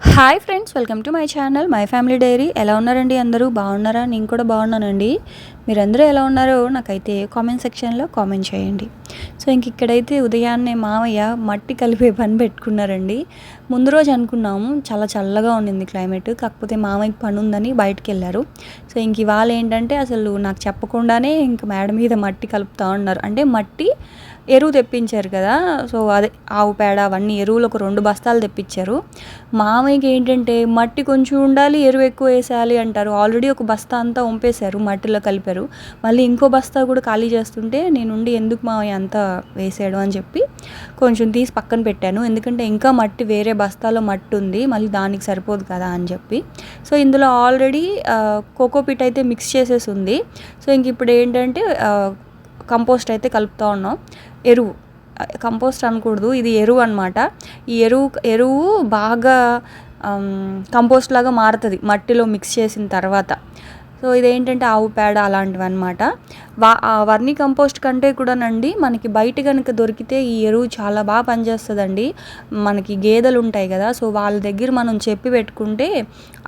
Hi friends welcome to my channel my family diary. ఎలా ఉన్నారండి అందరూ? బాగున్నారా? నేను కూడా బాగున్నానండి. మీరందరూ ఎలా ఉన్నారో నాకైతే కామెంట్ సెక్షన్లో కామెంట్ చేయండి. సో ఇంక ఇక్కడైతే ఉదయాన్నే మామయ్య మట్టి కలిపే పని పెట్టుకున్నారండి. ముందు రోజు అనుకున్నాము చాలా చల్లగా ఉండింది క్లైమేట్ కాకపోతే మామయ్యకి పని ఉందని బయటకు వెళ్ళారు. సో ఇంక ఇవాళ ఏంటంటే అసలు నాకు చెప్పకుండానే ఇంక మేడ మీద మట్టి కలుపుతా ఉన్నారు. అంటే మట్టి ఎరువు తెప్పించారు కదా. సో అదే ఆవు పేడ అవన్నీ ఎరువులు ఒక రెండు బస్తాలు తెప్పించారు. మామయ్యకి ఏంటంటే మట్టి కొంచెం ఉండాలి ఎరువు ఎక్కువ వేసేయాలి అంటారు. ఆల్రెడీ ఒక బస్తా అంతా వంపేశారు మట్టిలో కలిపారు. మళ్ళీ ఇంకో బస్తా కూడా ఖాళీ చేస్తుంటే నేనుండి ఎందుకు మామయ్య అంతా వేసాడు అని చెప్పి కొంచెం తీసి పక్కన పెట్టాను. ఎందుకంటే ఇంకా మట్టి వేరే బస్తాలో మట్టి ఉంది మళ్ళీ దానికి సరిపోదు కదా అని చెప్పి. సో ఇందులో ఆల్రెడీ కోకోపిట్ అయితే మిక్స్ చేసేసి ఉంది. సో ఇంక ఇప్పుడు ఏంటంటే కంపోస్ట్ అయితే కలుపుతూ ఉన్నాం. ఎరువు కంపోస్ట్ అనకూడదు ఇది ఎరువు అనమాట ఈ ఎరువు ఎరువు బాగా కంపోస్ట్ లాగా మారుతుంది మట్టిలో మిక్స్ చేసిన తర్వాత. సో ఇదేంటంటే ఆవు పేడ అలాంటివి అనమాట వా ఆ వర్మి కంపోస్ట్ కంటే కూడానండి మనకి బయట కనుక దొరికితే ఈ ఎరువు చాలా బాగా పనిచేస్తుందండి. మనకి గేదెలు ఉంటాయి కదా సో వాళ్ళ దగ్గర మనం చెప్పి పెట్టుకుంటే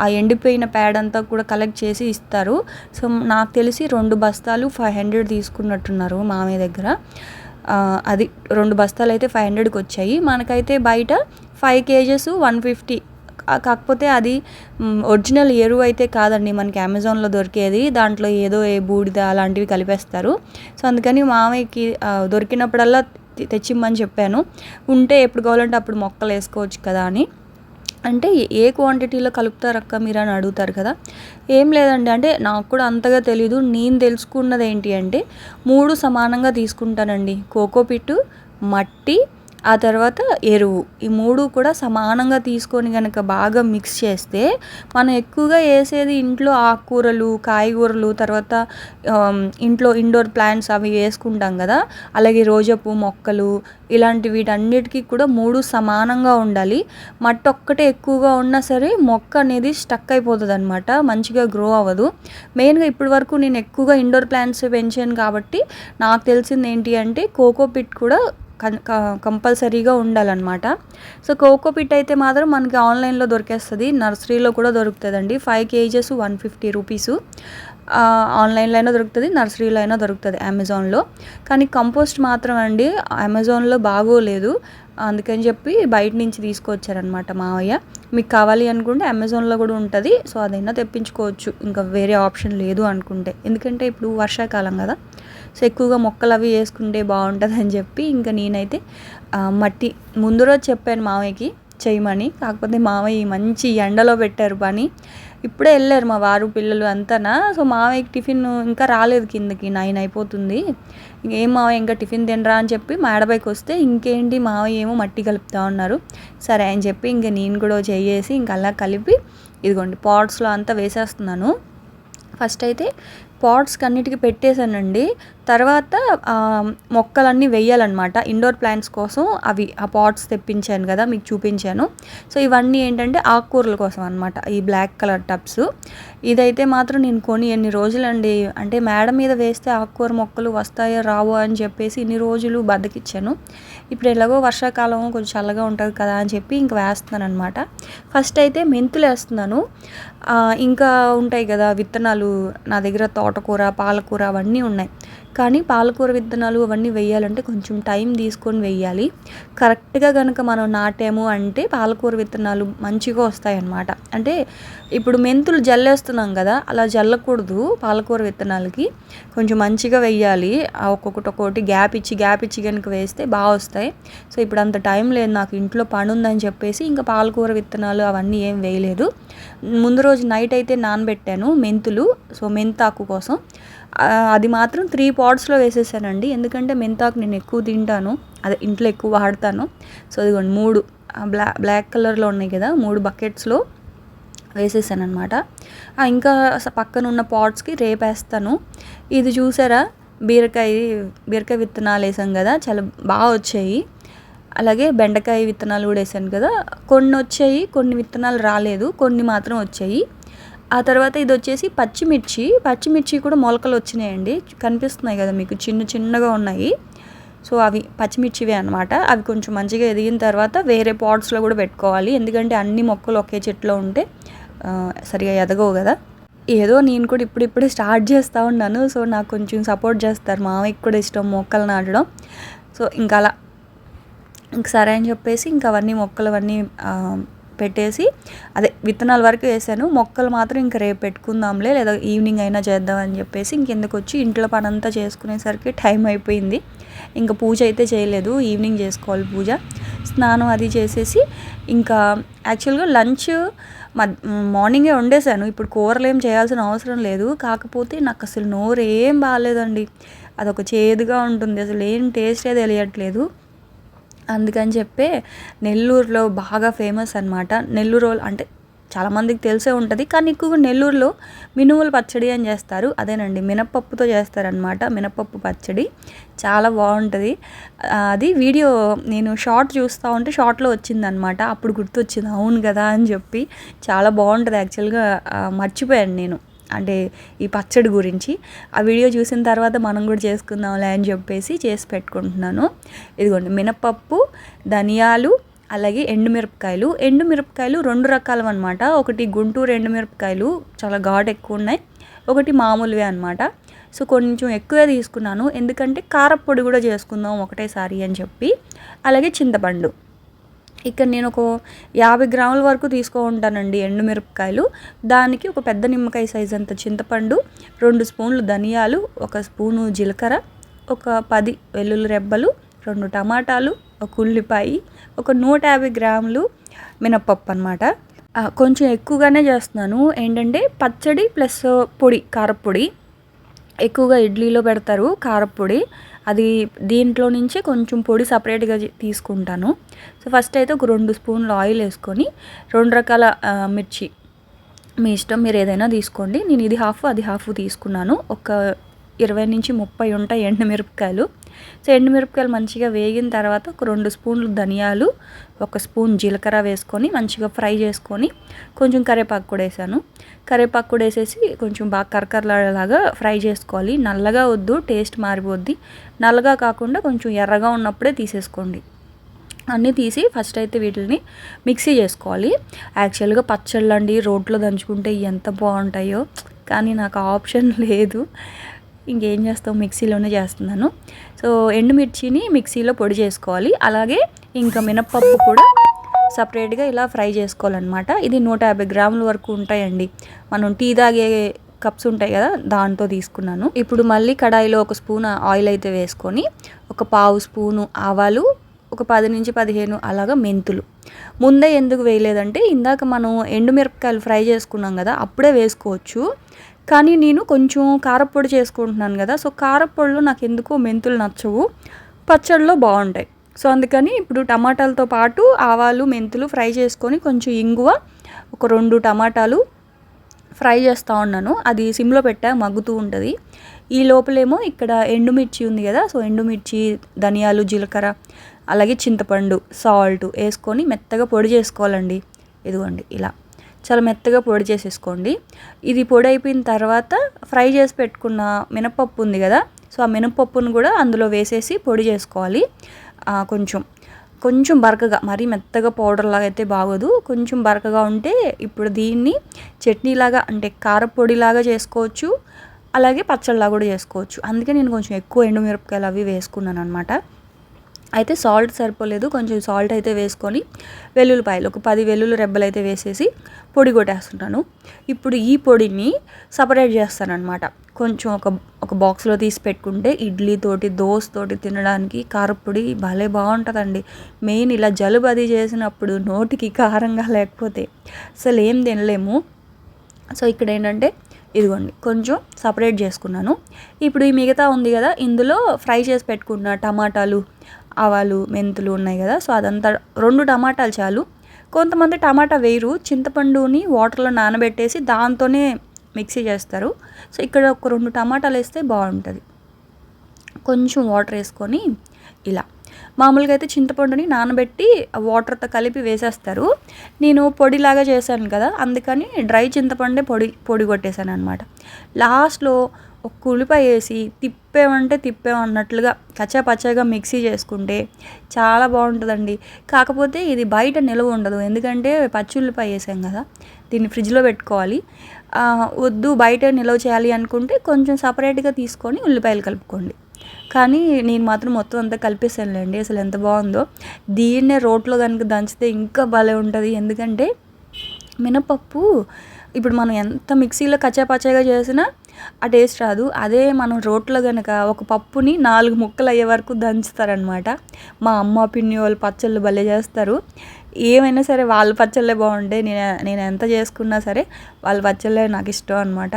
ఆ ఎండిపోయిన పేడ అంతా కూడా కలెక్ట్ చేసి ఇస్తారు. సో నాకు తెలిసి రెండు బస్తాలు ఫైవ్ హండ్రెడ్ తీసుకున్నట్టున్నారు మామయ్య దగ్గర. అది రెండు బస్తాలు అయితే ఫైవ్ హండ్రెడ్కి వచ్చాయి మనకైతే బయట ఫైవ్ కేజెస్ వన్ ఫిఫ్టీ కాకపోతే అది ఒరిజినల్ ఎరువు అయితే కాదండి మనకి అమెజాన్లో దొరికేది. దాంట్లో ఏదో ఏ బూడిద అలాంటివి కలిపేస్తారు. సో అందుకని మామయ్యకి దొరికినప్పుడల్లా తెచ్చిమ్మని చెప్పాను. ఉంటే ఎప్పుడు కావాలంటే అప్పుడు మొక్కలు వేసుకోవచ్చు కదా అని. అంటే ఏ క్వాంటిటీలో కలుపుతారక్క మీరు అని అడుగుతారు కదా? ఏం లేదండి. అంటే నాకు కూడా అంతగా తెలీదు. నేను తెలుసుకున్నది ఏంటి అంటే మూడు సమానంగా తీసుకుంటానండి. కోకోపిట్టు మట్టి ఆ తర్వాత ఎరువు. ఈ మూడు కూడా సమానంగా తీసుకొని కనుక బాగా మిక్స్ చేస్తే మనం ఎక్కువగా వేసేది ఇంట్లో ఆకుకూరలు కాయగూరలు తర్వాత ఇంట్లో ఇండోర్ ప్లాంట్స్ అవి వేసుకుంటాం కదా. అలాగే రోజపు మొక్కలు ఇలాంటి వీటన్నిటికీ కూడా మూడు సమానంగా ఉండాలి. మట్టి ఒక్కటే ఎక్కువగా ఉన్నా సరే మొక్క అనేది స్టక్ అయిపోతుంది అనమాట మంచిగా గ్రో అవ్వదు. మెయిన్గా ఇప్పటి వరకు నేను ఎక్కువగా ఇండోర్ ప్లాంట్స్ పెంచాను కాబట్టి నాకు తెలిసింది ఏంటి అంటే కోకోపిట్ కూడా కంపల్సరీగా ఉండాలన్నమాట. సో కోకో పిట్ అయితే మాత్రం మనకి ఆన్లైన్లో దొరికేస్తుంది. నర్సరీలో కూడా దొరుకుతుందండి. Five kgs one fifty rupees. ఆన్లైన్లో అయినా దొరుకుతుంది నర్సరీలో అయినా దొరుకుతుంది అమెజాన్లో. కానీ కంపోస్ట్ మాత్రం అండి అమెజాన్లో బాగోలేదు. అందుకని చెప్పి బయట నుంచి తీసుకొచ్చారనమాట మావయ్య. మీకు కావాలి అనుకుంటే అమెజాన్లో కూడా ఉంటుంది. సో అదైనా తెప్పించుకోవచ్చు. ఇంకా వేరే ఆప్షన్ లేదు అనుకుంటే. ఎందుకంటే ఇప్పుడు వర్షాకాలం కదా. ఎక్కువగా మొక్కలు అవి వేసుకుంటే బాగుంటుంది అని చెప్పి ఇంకా నేనైతే మట్టి ముందు రోజు చెప్పాను మావయ్యకి చేయమని కాకపోతే మావయ్య మంచి ఎండలో పెట్టారు పని. ఇప్పుడే వెళ్ళారు మా వారు పిల్లలు అంతానా. సో మావయ్యకి టిఫిన్ ఇంకా రాలేదు కిందకి నైన్ అయిపోతుంది. ఇంకేం మావయ్య ఇంకా టిఫిన్ తినరా అని చెప్పి మా మేడపైకి వస్తే ఇంకేంటి మావయ్య ఏమో మట్టి కలుపుతా ఉన్నారు. సరే అని చెప్పి ఇంకా నేను కూడా చేసి ఇంకా అలా కలిపి ఇదిగోండి పాట్స్లో అంతా వేసేస్తున్నాను. ఫస్ట్ అయితే పాట్స్కి అన్నిటికీ పెట్టేశానండి. తర్వాత మొక్కలన్నీ వేయాలన్నమాట. ఇండోర్ ప్లాంట్స్ కోసం అవి ఆ పాట్స్ తెప్పించాను కదా మీకు చూపించాను. సో ఇవన్నీ ఏంటంటే ఆకుకూరల కోసం అనమాట ఈ బ్లాక్ కలర్ టబ్స్. ఇదైతే మాత్రం నేను కొని ఎన్ని రోజులండి అంటే మేడ మీద వేస్తే ఆకుకూర మొక్కలు వస్తాయో రావో అని చెప్పేసి ఇన్ని రోజులు బద్దకిచ్చాను. ఇప్పుడు ఎలాగో వర్షాకాలం కొంచెం చల్లగా ఉంటుంది కదా అని చెప్పి ఇంక వేస్తున్నాను అనమాట ఫస్ట్ అయితే మెంతులు వేస్తున్నాను. ఇంకా ఉంటాయి కదా విత్తనాలు నా దగ్గర తోటకూర పాలకూర అవన్నీ ఉన్నాయి. కానీ పాలకూర విత్తనాలు అవన్నీ వేయాలంటే కొంచెం టైం తీసుకొని వేయాలి. కరెక్ట్గా కనుక మనం నాటాము అంటే పాలకూర విత్తనాలు మంచిగా వస్తాయి అన్నమాట అంటే ఇప్పుడు మెంతులు జల్లేస్తున్నాం కదా అలా జల్లకూడదు పాలకూర విత్తనాలకి. కొంచెం మంచిగా వేయాలి. ఆ ఒక్కొక్కటి ఒక్కొక్కటి గ్యాప్ ఇచ్చి గ్యాప్ ఇచ్చి కనుక వేస్తే బాగా వస్తాయి. సో ఇప్పుడు అంత టైం లేదు నాకు ఇంట్లో పని ఉందని చెప్పేసి ఇంకా పాలకూర విత్తనాలు అవన్నీ ఏం వేయలేదు. ముందు రోజు నైట్ అయితే నానబెట్టాను మెంతులు. సో మెంతాకు కోసం. అది మాత్రం త్రీ పాట్స్లో వేసేసానండి. ఎందుకంటే మెంతాకు నేను ఎక్కువ తింటాను. అదే ఇంట్లో ఎక్కువ వాడతాను. సో ఇదిగోండి మూడు బ్లా బ్లాక్ కలర్లో ఉన్నాయి కదా మూడు బకెట్స్లో వేసేసాను అనమాట ఇంకా పక్కన ఉన్న పాట్స్కి రేపేస్తాను ఇది చూసారా? బీరకాయ బీరకాయ విత్తనాలు వేసాం కదా చాలా బాగా వచ్చాయి. అలాగే బెండకాయ విత్తనాలు కూడా వేసాను కదా కొన్ని వచ్చాయి కొన్ని విత్తనాలు రాలేదు కొన్ని మాత్రం వచ్చాయి. ఆ తర్వాత ఇది వచ్చేసి పచ్చిమిర్చి. పచ్చిమిర్చి కూడా మొలకలు వచ్చినాయండి. కనిపిస్తున్నాయి కదా మీకు చిన్న చిన్నగా ఉన్నాయి. సో అవి పచ్చిమిర్చివే అనమాట అవి కొంచెం మంచిగా ఎదిగిన తర్వాత వేరే పాట్స్లో కూడా పెట్టుకోవాలి. ఎందుకంటే అన్ని మొక్కలు ఒకే చెట్లో ఉంటే సరిగా ఎదగవు కదా. ఏదో నేను కూడా ఇప్పుడిప్పుడే స్టార్ట్ చేస్తూ ఉన్నాను. సో నాకు కొంచెం సపోర్ట్ చేస్తారు. మామయ్యకి కూడా ఇష్టం మొక్కలు నాటడం. సో ఇంకా అలా. ఇంక సరే అని చెప్పేసి ఇంకా అవన్నీ మొక్కలు అవన్నీ పెట్టేసి అదే విత్తనాల వరకు వేసాను. మొక్కలు మాత్రం ఇంకా రేపు పెట్టుకుందాంలే లేదా ఈవినింగ్ అయినా చేద్దామని చెప్పేసి ఇంకెందుకు వచ్చి ఇంట్లో పని అంతా చేసుకునేసరికి టైం అయిపోయింది. ఇంకా పూజ అయితే చేయలేదు ఈవినింగ్ చేసుకోవాలి పూజ. స్నానం అది చేసేసి ఇంకా యాక్చువల్గా లంచ్ మద్ మార్నింగే వండేసాను ఇప్పుడు కూరలు ఏం చేయాల్సిన అవసరం లేదు. కాకపోతే నాకు అసలు నోరు ఏం బాగాలేదండి. అదొక చేదుగా ఉంటుంది. అసలు ఏం టేస్టే తెలియట్లేదు. అందుకని చెప్పే నెల్లూరులో బాగా ఫేమస్ అనమాట నెల్లూరు అంటే చాలామందికి తెలిసే ఉంటుంది. కానీ ఎక్కువగా నెల్లూరులో మినుముల పచ్చడి అని చేస్తారు. అదేనండి మినపప్పుతో చేస్తారనమాట మినపప్పు పచ్చడి చాలా బాగుంటుంది. అది వీడియో నేను షార్ట్ చూస్తూ ఉంటే షార్ట్లో వచ్చిందనమాట అప్పుడు గుర్తొచ్చింది అవును కదా అని చెప్పి. చాలా బాగుంటుంది యాక్చువల్గా మర్చిపోయాను నేను. అంటే ఈ పచ్చడి గురించి. ఆ వీడియో చూసిన తర్వాత మనం కూడా చేసుకుందాంలే అని చెప్పేసి చేసి పెట్టుకుంటున్నాను. ఇదిగోండి మినపప్పు ధనియాలు అలాగే ఎండుమిరపకాయలు. ఎండుమిరపకాయలు రెండు రకాలు అనమాట ఒకటి గుంటూరు ఎండుమిరపకాయలు చాలా ఘాటు ఎక్కువ ఉన్నాయి ఒకటి మామూలువే అనమాట సో కొంచెం ఎక్కువే తీసుకున్నాను. ఎందుకంటే కారప్పొడి కూడా చేసుకుందాం ఒకటేసారి అని చెప్పి. అలాగే చింతపండు. ఇక్కడ నేను ఒక యాభై గ్రాముల వరకు తీసుకో ఉంటానండి ఎండుమిరపకాయలు దానికి ఒక పెద్ద నిమ్మకాయ సైజ్ అంత చింతపండు రెండు స్పూన్లు ధనియాలు ఒక స్పూను జీలకర్ర ఒక పది వెల్లుల్లి రెబ్బలు రెండు టమాటాలు ఒక ఉల్లిపాయ ఒక నూట యాభై గ్రాములు మినప్పప్పు అనమాట కొంచెం ఎక్కువగానే చేస్తున్నాను. ఏంటంటే పచ్చడి ప్లస్ పొడి కారపొడి ఎక్కువగా ఇడ్లీలో పెడతారు కారపొడి అది దీంట్లో నుంచి కొంచెం పొడి సపరేట్గా తీసుకుంటాను. సో ఫస్ట్ అయితే ఒక రెండు స్పూన్లు ఆయిల్ వేసుకొని రెండు రకాల మిర్చి. మీ ఇష్టం మీరు ఏదైనా తీసుకోండి. నేను ఇది హాఫ్ అది హాఫ్ తీసుకున్నాను. ఒక ఇరవై నుంచి ముప్పై ఉంటాయి ఎండుమిరపకాయలు. సో ఎండుమిరపకాయలు మంచిగా వేగిన తర్వాత ఒక రెండు స్పూన్లు ధనియాలు ఒక స్పూన్ జీలకర్ర వేసుకొని మంచిగా ఫ్రై చేసుకొని కొంచెం కరివేపాకు కూడా వేసాను. కరివేపాకు కూడా వేసేసి కొంచెం బాగా కరకరలాగా ఫ్రై చేసుకోవాలి. నల్లగా వద్దు టేస్ట్ మారిపోద్ది. నల్లగా కాకుండా కొంచెం ఎర్రగా ఉన్నప్పుడే తీసేసుకోండి. అన్నీ తీసి ఫస్ట్ అయితే వీటిని మిక్సీ చేసుకోవాలి. యాక్చువల్గా పచ్చళ్ళు అండి రోట్లో దంచుకుంటే ఎంత బాగుంటాయో కానీ నాకు ఆప్షన్ లేదు. ఇంకేం చేస్తాం మిక్సీలోనే చేస్తున్నాను. సో ఎండుమిర్చిని మిక్సీలో పొడి చేసుకోవాలి. అలాగే ఇంకా మినప్పప్పు కూడా సపరేట్గా ఇలా ఫ్రై చేసుకోవాలన్నమాట. ఇది నూట యాభై గ్రాముల వరకు ఉంటాయండి. మనం టీ తాగే కప్స్ ఉంటాయి కదా దాంతో తీసుకున్నాను. ఇప్పుడు మళ్ళీ కడాయిలో ఒక స్పూన్ ఆయిల్ అయితే వేసుకొని ఒక పావు స్పూను ఆవాలు ఒక పది నుంచి పదిహేను అలాగా మెంతులు. ముందే ఎందుకు వేయలేదంటే ఇందాక మనం ఎండుమిరపకాయలు ఫ్రై చేసుకున్నాం కదా అప్పుడే వేసుకోవచ్చు. కానీ నేను కొంచెం కారపొడి చేసుకుంటున్నాను కదా సో కారపొడిలో నాకు ఎందుకో మెంతులు నచ్చవు. పచ్చడిలో బాగుంటాయి. సో అందుకని ఇప్పుడు టమాటాలతో పాటు ఆవాలు మెంతులు ఫ్రై చేసుకొని కొంచెం ఇంగువ ఒక రెండు టమాటాలు ఫ్రై చేస్తూ ఉన్నాను. అది సిమ్లో పెట్టా మగ్గుతూ ఉంటుంది. ఈ లోపలేమో ఇక్కడ ఎండుమిర్చి ఉంది కదా సో ఎండుమిర్చి ధనియాలు జీలకర్ర అలాగే చింతపండు సాల్ట్ వేసుకొని మెత్తగా పొడి చేసుకోవాలండి. ఇదిగోండి ఇలా. చాలా మెత్తగా పొడి చేసేసుకోండి. ఇది పొడి అయిపోయిన తర్వాత ఫ్రై చేసి పెట్టుకున్న మినపప్పు ఉంది కదా సో ఆ మినపప్పును కూడా అందులో వేసేసి పొడి చేసుకోవాలి. కొంచెం కొంచెం బరకగా మరీ మెత్తగా పౌడర్లాగా అయితే బాగోదు. కొంచెం బరకగా ఉంటే ఇప్పుడు దీన్ని చట్నీలాగా అంటే కారపొడిలాగా చేసుకోవచ్చు అలాగే పచ్చళ్ళలా కూడా చేసుకోవచ్చు. అందుకే నేను కొంచెం ఎక్కువ ఎండుమిరపకాయలు అవి వేసుకున్నాను అనమాట అయితే సాల్ట్ సరిపోలేదు. కొంచెం సాల్ట్ అయితే వేసుకొని వెల్లుల్లిపాయలు ఒక పది వెల్లుల్లి రెబ్బలు అయితే వేసేసి పొడి కొట్టేస్తుంటాను ఇప్పుడు ఈ పొడిని సపరేట్ చేస్తానన్నమాట. కొంచెం ఒక ఒక బాక్స్లో తీసి పెట్టుకుంటే ఇడ్లీతోటి దోశతోటి తినడానికి కారపొడి భలే బాగుంటుందండి. మెయిన్ ఇలా జలుబు అది చేసినప్పుడు నోటికి కారంగా లేకపోతే అసలు ఏం తినలేము. సో ఇక్కడ ఏంటంటే ఇదిగోండి కొంచెం సపరేట్ చేసుకున్నాను. ఇప్పుడు ఈ మిగతా ఉంది కదా ఇందులో ఫ్రై చేసి పెట్టుకున్న టమాటాలు ఆవాలు మెంతులు ఉన్నాయి కదా. సో అదంతా రెండు టమాటాలు చాలు. కొంతమంది టమాటా వేయరు. చింతపండుని వాటర్లో నానబెట్టేసి దాంతోనే మిక్సీ చేస్తారు. సో ఇక్కడ ఒక రెండు టమాటాలు వేస్తే బాగుంటుంది. కొంచెం వాటర్ వేసుకొని ఇలా. మామూలుగా అయితే చింతపండుని నానబెట్టి వాటర్తో కలిపి వేసేస్తారు. నేను పొడిలాగా చేశాను కదా. అందుకని డ్రై చింతపండే పొడి పొడి కొట్టేశాను అనమాట లాస్ట్లో ఒక ఉల్లిపాయ వేసి తిప్పేమంటే తిప్పేమన్నట్లుగా పచ్చా పచ్చగా మిక్సీ చేసుకుంటే చాలా బాగుంటుందండి. కాకపోతే ఇది బయట నిల్వ ఉండదు. ఎందుకంటే పచ్చి ఉల్లిపాయ వేసాం కదా దీన్ని ఫ్రిడ్జ్లో పెట్టుకోవాలి. వద్దు బయట నిల్వ చేయాలి అనుకుంటే కొంచెం సపరేట్గా తీసుకొని ఉల్లిపాయలు కలుపుకోండి. కానీ నేను మాత్రం మొత్తం అంతా కలిపేసానులేండి. అసలు ఎంత బాగుందో. దీన్నే రోట్లో కనుక దంచితే ఇంకా భలే ఉంటుంది. ఎందుకంటే మినపప్పు ఇప్పుడు మనం ఎంత మిక్సీలో కచ్చాపచ్చాగా చేసినా ఆ టేస్ట్ రాదు. అదే మనం రోట్లో కనుక ఒక పప్పుని నాలుగు ముక్కలు అయ్యే వరకు దంచుతారనమాట. మా అమ్మ పిన్ని వాళ్ళు పచ్చళ్ళు భలే చేస్తారు. ఏమైనా సరే వాళ్ళ పచ్చళ్ళే బాగుంటాయి. నేను నేను ఎంత చేసుకున్నా సరే వాళ్ళ పచ్చళ్ళే నాకు ఇష్టం అనమాట.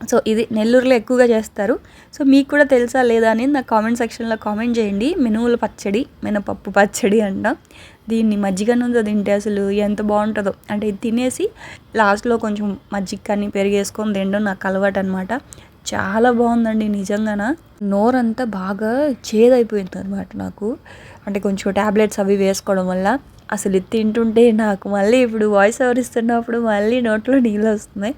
సో ఇది నెల్లూరులో ఎక్కువగా చేస్తారు. సో మీకు కూడా తెలుసా లేదా అని నా కామెంట్ సెక్షన్లో కామెంట్ చేయండి. మినుముల పచ్చడి మినపప్పు పచ్చడి అంట. దీన్ని మజ్జిగ నుంచో తింటే అసలు ఎంత బాగుంటుందో. అంటే ఇది తినేసి లాస్ట్లో కొంచెం మజ్జిగ కానీ పెరిగేసుకొని తినడం నాకు అలవాటు అనమాట చాలా బాగుందండి నిజంగాన. నోరంతా బాగా చేదైపోయింది అనమాట నాకు. అంటే కొంచెం ట్యాబ్లెట్స్ అవి వేసుకోవడం వల్ల అసలు ఇది తింటుంటే నాకు మళ్ళీ ఇప్పుడు వాయిస్ ఎవరిస్తున్నప్పుడు మళ్ళీ నోట్లో నీళ్ళు వస్తున్నాయి.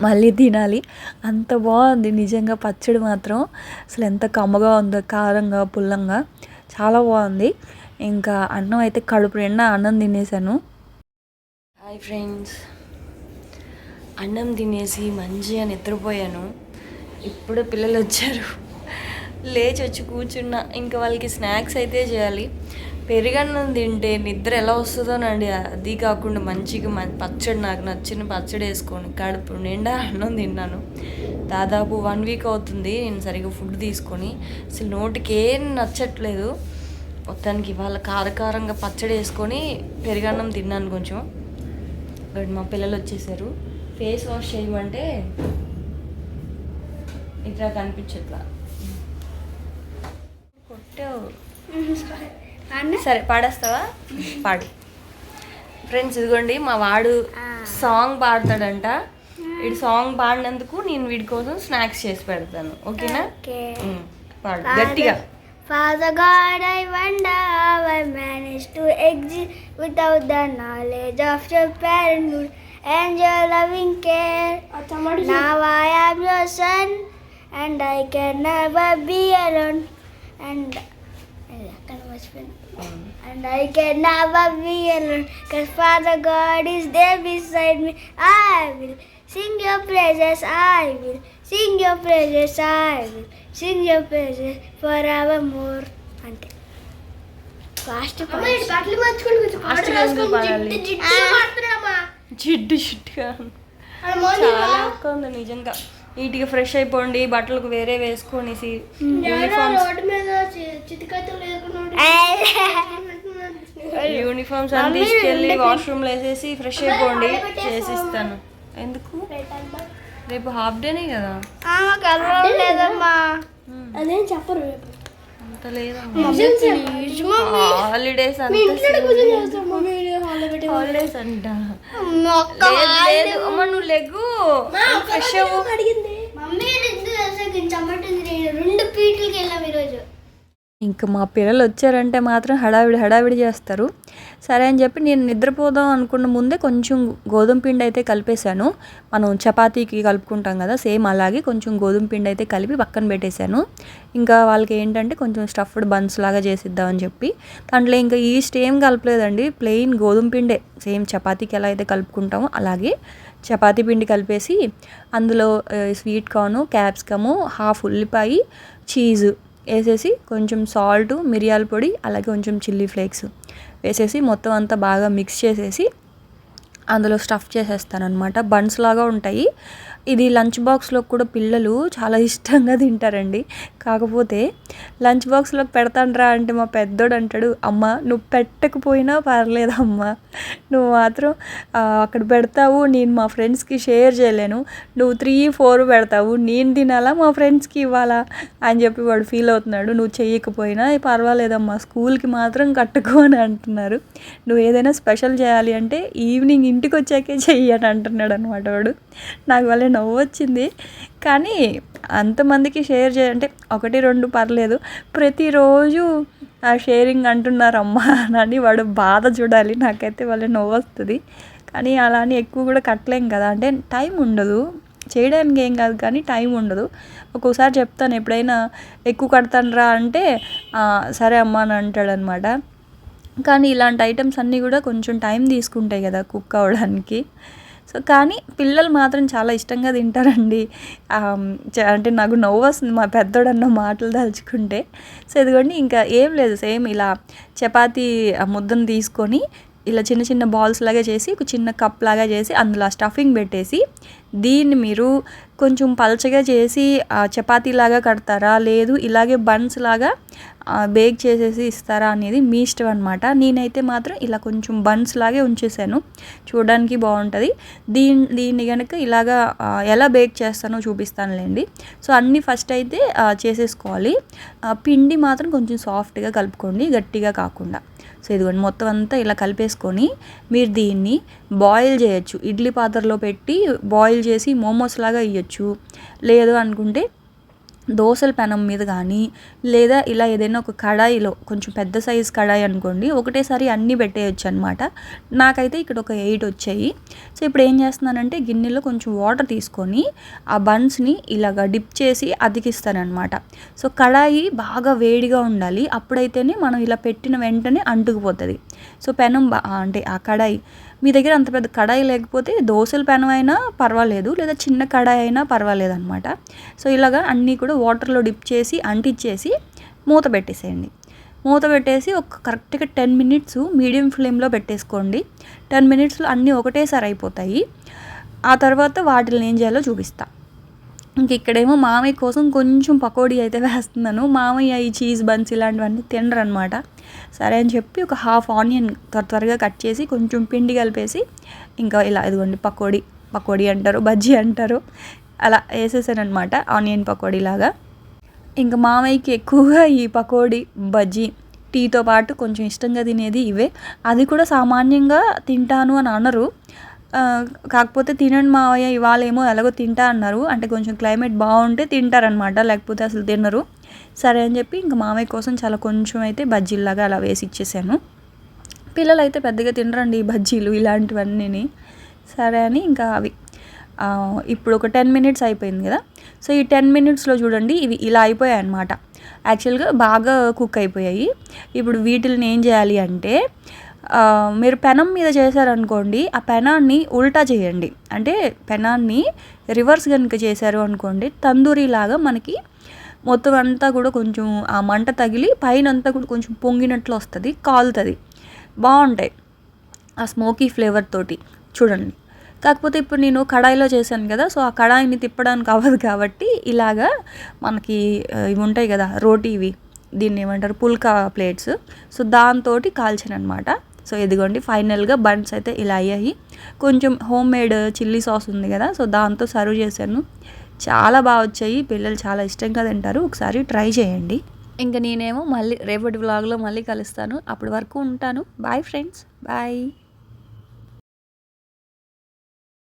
మళ్ళీ తినాలి. అంత బాగుంది. నిజంగా పచ్చడి మాత్రం అసలు ఎంత కమ్మగా ఉందో కారంగా పుల్లంగా. చాలా బాగుంది. ఇంకా అన్నం అయితే కడుపు నిండా అన్నం తినేసాను. Hi friends. అన్నం తినేసి మంచిగా నిద్రపోయాను. ఇప్పుడు పిల్లలు వచ్చారు. లేచి వచ్చి కూర్చున్నా. ఇంకా వాళ్ళకి స్నాక్స్ అయితే చేయాలి. పెరుగన్నం తింటే నిద్ర ఎలా వస్తుందోనండి. అది కాకుండా మంచిగా మ- పచ్చడి నాకు నచ్చిన పచ్చడి వేసుకొని కడుపు నిండా అన్నం తిన్నాను. దాదాపు వన్ వీక్ అవుతుంది నేను సరిగ్గా ఫుడ్ తీసుకొని. అసలు నోటికి ఏం నచ్చట్లేదు. మొత్తానికి ఇవాళ కారకారంగా పచ్చడి వేసుకొని పెరుగన్నం తిన్నాను కొంచెం. ఇక్కడ మా పిల్లలు వచ్చేసారు. ఫేస్ వాష్ చేయమంటే ఇట్లా కనిపించట్లా. సరే పాడేస్తావా పాడు ఫ్రెండ్స్ ఇదిగోండి మా వాడు సాంగ్ పాడతాడంట వీడు సాంగ్ పాడినందుకు నేను వీడి కోసం స్నాక్స్ చేసి పెడతాను ఓకేనా పాడు గట్టిగా Father God, I wonder how I managed to exist without the knowledge of your parenthood and your loving care. Now I am your son, and I can never be alone. And and I can never be alone, cause Father God is there beside me. I will sing your praises, I will sing your praises, I will sing your praises forevermore. అంతే fast Fast గా ఎందుకు పాడాలి? జిడ్డు జిడ్డుగా చాలా ఉంది నిజంగా నీట్గా ఫ్రెష్ అయిపోండి బట్టలకు వేరే వేసుకొనేసి యూనిఫామ్స్. అన్ని తీసుకెళ్ళి వాష్రూమ్లో వేసేసి ఫ్రెష్ అయిపోండి. చేసిస్తాను. ఎందుకు? రేపు హాఫ్ డేనే కదా. లేదమ్మా. అదేం చెప్పరు అంత హాలిడేస్ హాలిడేస్ అంట. లేదు, లేదు. అమ్మ నువ్వు లెగ్గు ఫ్రెష్ అవ్వు. రెండు పీటలకి వెళ్ళాం ఈరోజు. ఇంకా మా పిల్లలు వచ్చారంటే మాత్రం హడావిడి హడావిడి చేస్తారు. సరే అని చెప్పి నేను నిద్రపోదాం అనుకున్న ముందే కొంచెం గోధుమ పిండి అయితే కలిపేశాను. మనం చపాతీకి కలుపుకుంటాం కదా సేమ్ అలాగే కొంచెం గోధుమ పిండి అయితే కలిపి పక్కన పెట్టేశాను. ఇంకా వాళ్ళకి ఏంటంటే కొంచెం స్టఫ్డ్ బన్స్ లాగా చేసిద్దామని చెప్పి. దాంట్లో ఇంకా ఈస్ట్ ఏం కలపలేదండి ప్లెయిన్ గోధుమ పిండే. సేమ్ చపాతీకి ఎలా అయితే కలుపుకుంటామో అలాగే చపాతీ పిండి కలిపేసి అందులో స్వీట్ కార్ను క్యాప్సికము హాఫ్ ఉల్లిపాయ చీజు వేసేసి కొంచెం సాల్ట్ మిరియాల పొడి అలాగే కొంచెం చిల్లీ ఫ్లేక్స్ వేసేసి మొత్తం అంతా బాగా మిక్స్ చేసేసి అందులో స్టఫ్ చేసేస్తాను అనమాట బన్స్ లాగా ఉంటాయి. ఇది లంచ్ బాక్స్లో కూడా పిల్లలు చాలా ఇష్టంగా తింటారండి. కాకపోతే లంచ్ బాక్స్లో పెడతాండ్రా అంటే మా పెద్దోడు అంటాడు అమ్మ నువ్వు పెట్టకపోయినా పర్లేదమ్మా నువ్వు మాత్రం అక్కడ పెడతావు నేను మా ఫ్రెండ్స్కి షేర్ చేయలేను. నువ్వు త్రీ ఫోర్ పెడతావు నేను తినాలా మా ఫ్రెండ్స్కి ఇవ్వాలా? అని చెప్పి వాడు ఫీల్ అవుతున్నాడు. నువ్వు చేయకపోయినా పర్వాలేదమ్మా స్కూల్కి మాత్రం కట్టుకో అని అంటున్నారు. నువ్వు ఏదైనా స్పెషల్ చేయాలి అంటే ఈవినింగ్ ఇంటికి వచ్చాకే చెయ్యి అని అంటున్నాడు అనమాట వాడు. నాకు వల్ల నవ్వు వచ్చింది కానీ అంతమందికి షేర్ చేయాలంటే ఒకటి రెండు పర్లేదు. ప్రతిరోజు ఆ షేరింగ్ అంటున్నారమ్మా అని వాడు బాధ చూడాలి. నాకైతే వాళ్ళ నవ్వు వస్తుంది కానీ అలా అని ఎక్కువ కూడా కట్టలేం కదా. అంటే టైం ఉండదు. చేయడానికి ఏం కాదు కానీ టైం ఉండదు. ఒక్కోసారి చెప్తాను ఎప్పుడైనా ఎక్కువ కడతానురా అంటే సరే అమ్మా అని అంటాడనమాట. కానీ ఇలాంటి ఐటమ్స్ అన్నీ కూడా కొంచెం టైం తీసుకుంటాయి కదా కుక్ అవ్వడానికి. సో కానీ పిల్లలు మాత్రం చాలా ఇష్టంగా తింటారండి. చ- అంటే నాకు నవ్వు వస్తుంది మా పెద్దోడన్న మాటలు తలుచుకుంటే. సో ఇదిగోండి ఇంకా ఏం లేదు సేమ్ ఇలా చపాతీ ఆ ముద్దను తీసుకొని ఇలా చిన్న చిన్న బాల్స్ లాగా చేసి ఒక చిన్న కప్ లాగా చేసి అందులో స్టఫింగ్ పెట్టేసి దీన్ని మీరు కొంచెం పలచగా చేసి చపాతీలాగా చపాతీ లాగా కడతారా? లేదు ఇలాగే బన్స్ లాగా బేక్ చేసేసి ఇస్తారా అనేది మీ ఇష్టం అనమాట నేనైతే మాత్రం ఇలా కొంచెం బన్స్ లాగే ఉంచేసాను. చూడడానికి బాగుంటుంది. దీని దీన్ని కనుక ఇలాగా ఎలా బేక్ చేస్తానో చూపిస్తానులేండి. సో అన్నీ ఫస్ట్ అయితే చేసేసుకోవాలి. పిండి మాత్రం కొంచెం సాఫ్ట్గా కలుపుకోండి గట్టిగా కాకుండా. సో ఇదిగోండి మొత్తం అంతా ఇలా కలిపేసుకొని మీరు దీన్ని బాయిల్ చేయొచ్చు. ఇడ్లీ పాత్రలో పెట్టి బాయిల్ చేసి మోమోస్ లాగా ఇవ్వచ్చు లేదు అనుకుంటే దోశల పెనం మీద కానీ లేదా ఇలా ఏదైనా ఒక కడాయిలో కొంచెం పెద్ద సైజ్ కడాయి అనుకోండి ఒకటేసారి అన్నీ పెట్టేయచ్చు అనమాట నాకైతే ఇక్కడ ఒక ఎయిట్ వచ్చాయి. సో ఇప్పుడు ఏం చేస్తున్నానంటే గిన్నెలో కొంచెం వాటర్ తీసుకొని ఆ బన్స్ని ఇలాగ డిప్ చేసి అతికిస్తానమాట సో కడాయి బాగా వేడిగా ఉండాలి. అప్పుడైతేనే మనం ఇలా పెట్టిన వెంటనే అంటుకుపోతుంది. సో పెనం అంటే ఆ కడాయి మీ దగ్గర అంత పెద్ద కడాయి లేకపోతే దోశల పెనం అయినా పర్వాలేదు లేదా చిన్న కడాయి అయినా పర్వాలేదు అనమాట సో ఇలాగా అన్నీ కూడా వాటర్లో డిప్ చేసి అంటించేసి మూత పెట్టేసేయండి. మూత పెట్టేసి ఒక కరెక్ట్గా టెన్ మినిట్స్ మీడియం ఫ్లేమ్లో పెట్టేసుకోండి. టెన్ మినిట్స్లో అన్నీ ఒకటేసారి అయిపోతాయి. ఆ తర్వాత వాటిని ఏం చేయాలో చూపిస్తాను ఇంక ఇక్కడేమో మామయ్య కోసం కొంచెం పకోడీ అయితే వేస్తున్నాను. మామయ్య ఈ చీజ్ బన్స్ ఇలాంటివన్నీ తినరు అనమాట సరే అని చెప్పి ఒక హాఫ్ ఆనియన్ త్వర త్వరగా కట్ చేసి కొంచెం పిండి కలిపేసి ఇంకా ఇలా ఇదిగోండి పకోడీ పకోడీ అంటారు బజ్జీ అంటారు. అలా వేసేసానమాట ఆనియన్ పకోడీ లాగా. ఇంకా మామయ్యకి ఎక్కువగా ఈ పకోడీ బజ్జీ టీతో పాటు కొంచెం ఇష్టంగా తినేది ఇవే. అది కూడా సామాన్యంగా తింటాను అని అనరు. కాకపోతే తినండి మావయ్య ఇవాళ ఏమో ఎలాగో తింటా అన్నారు. అంటే కొంచెం క్లైమేట్ బాగుంటే తింటారనమాట లేకపోతే అసలు తినరు. సరే అని చెప్పి ఇంకా మావయ్య కోసం చాలా కొంచెం అయితే బజ్జీలాగా అలా వేసి ఇచ్చేసాను. పిల్లలు అయితే పెద్దగా తినరండి ఈ బజ్జీలు ఇలాంటివన్నీ సరే అని ఇంకా అవి. ఇప్పుడు ఒక టెన్ మినిట్స్ అయిపోయింది కదా. సో ఈ టెన్ మినిట్స్లో చూడండి ఇవి ఇలా అయిపోయాయి అనమాట యాక్చువల్గా బాగా కుక్ అయిపోయాయి. ఇప్పుడు వీటిని ఏం చేయాలి అంటే మీరు పెనం మీద చేశారనుకోండి ఆ పెనాన్ని ఉల్టా చేయండి. అంటే పెనాన్ని రివర్స్ కనుక చేశారు అనుకోండి తందూరి లాగా మనకి మొత్తం అంతా కూడా కొంచెం ఆ మంట తగిలి పైన అంతా కూడా కొంచెం పొంగినట్లు వస్తుంది కాలుతుంది. బాగుంటాయి ఆ స్మోకీ ఫ్లేవర్ తోటి చూడండి. కాకపోతే ఇప్పుడు నేను కడాయిలో చేశాను కదా సో ఆ కడాయిని తిప్పడానికి అవ్వదు కాబట్టి ఇలాగా మనకి ఇవి ఉంటాయి కదా రోటీవి దీన్ని ఏమంటారు పుల్కా ప్లేట్స్. సో దాంతో కాల్చాను అనమాట సో ఇదిగోండి ఫైనల్గా బన్స్ అయితే ఇలా అయ్యాయి. కొంచెం హోమ్ మేడ్ చిల్లీ సాస్ ఉంది కదా సో దాంతో సర్వ్ చేశాను. చాలా బాగా వచ్చాయి పిల్లలు చాలా ఇష్టంగా తింటారు. ఒకసారి ట్రై చేయండి. ఇంకా నేనేమో మళ్ళీ రేపటి వ్లాగ్లో మళ్ళీ కలుస్తాను. అప్పటి వరకు ఉంటాను. Bye friends bye